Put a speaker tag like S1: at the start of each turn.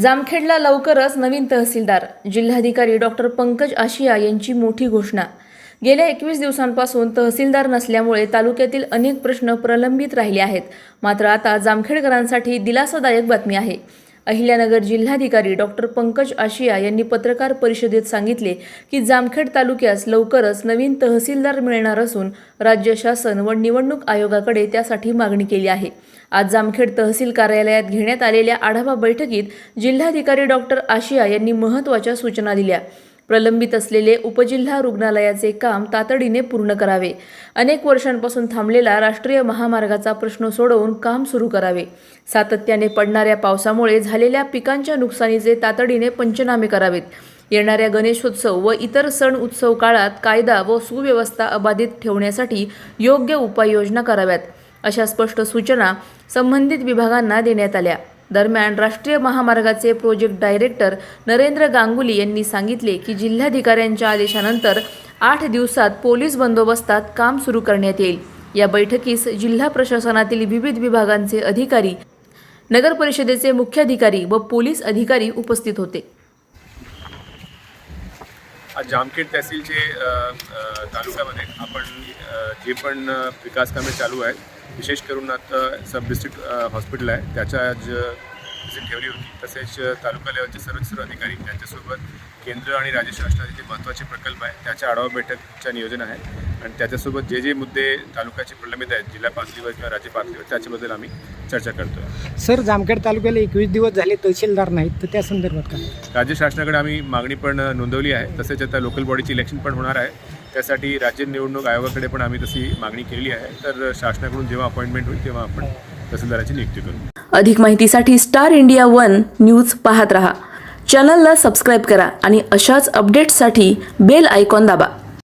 S1: जामखेडला लवकरच नवीन तहसीलदार जिल्हाधिकारी डॉक्टर पंकज आशिया यांची मोठी घोषणा. गेल्या एकवीस दिवसांपासून तहसीलदार नसल्यामुळे तालुक्यातील अनेक प्रश्न प्रलंबित राहिले आहेत. मात्र आता जामखेडकरांसाठी दिलासादायक बातमी आहे. अहिल्यानगर जिल्हाधिकारी डॉक्टर पंकज आशिया यांनी पत्रकार परिषदेत सांगितले की जामखेड तालुक्यास लवकरच नवीन तहसीलदार मिळणार असून राज्य शासन व निवडणूक आयोगाकडे त्यासाठी मागणी केली आहे. आज जामखेड तहसील कार्यालयात घेण्यात आलेल्या आढावा बैठकीत जिल्हाधिकारी डॉक्टर आशिया यांनी महत्त्वाच्या सूचना दिल्या. प्रलंबित असलेले उपजिल्हा रुग्णालयाचे काम तातडीने पूर्ण करावे. अनेक वर्षांपासून थांबलेला राष्ट्रीय महामार्गाचा प्रश्न सोडवून काम सुरू करावे. सातत्याने पडणाऱ्या पावसामुळे झालेल्या पिकांच्या नुकसानीचे तातडीने पंचनामे करावेत. येणाऱ्या गणेशोत्सव व इतर सण उत्सव काळात कायदा व सुव्यवस्था अबाधित ठेवण्यासाठी योग्य उपाययोजना कराव्यात अशा स्पष्ट सूचना संबंधित विभागांना देण्यात आल्या. दरम्यान राष्ट्रीय महामार्गाचे प्रोजेक्ट डायरेक्टर नरेंद्र गांगुली यांनी सांगितले की जिल्हाधिकाऱ्यांच्या आदेशानंतर आठ दिवसात पोलीस बंदोबस्तात काम सुरू करण्यात येईल. या बैठकीस जिल्हा प्रशासनातील विविध विभागांचे अधिकारी नगर परिषदेचे मुख्याधिकारी व पोलीस अधिकारी उपस्थित होते.
S2: आज जामखेड तहसीलचे तालुक्यामध्ये आपण जे पण अ, विकास कामे चालू आहेत विशेष करून आता सब डिस्ट्रिक्ट हॉस्पिटल आहे त्याच्या आज विजिट ठेवली होती तसेच तालुका लेवलचे सर्व सर्व अधिकारी त्यांच्यासोबत केंद्र आणि राज्य शासनाचे जे महत्त्वाचे प्रकल्प आहे त्याच्या आढावा बैठकच्या नियोजन आहे आणि त्याच्यासोबत जे जे मुद्दे तालुक्याचे प्रलंबित आहेत जिल्हा पातळीवर किंवा राज्य पातळीवर त्याच्याबद्दल आम्ही चर्चा करतो
S3: सर जामखेड तालुक्याला एकवीस दिवस झाले तहसीलदार नाहीत तर त्या संदर्भात काय?
S2: राज्य शासनाकडे आम्ही मागणी पण नोंदवली आहे. तसेच आता लोकल बॉडीची इलेक्शन पण होणार आहे. त्यासाठी राज्य निवडणूक आयोगाकडे पण आम्ही तशी मागणी केलेली आहे. तर शासनाकडून जेव्हा अपॉइंटमेंट होईल तेव्हा आपण तहसीलदाराची नियुक्ती करू.
S1: अधिक माहितीसाठी स्टार इंडिया वन न्यूज पाहत रहा. चॅनलला सबस्क्राईब करा आणि अशाच अपडेट्ससाठी बेल आयकॉन दाबा.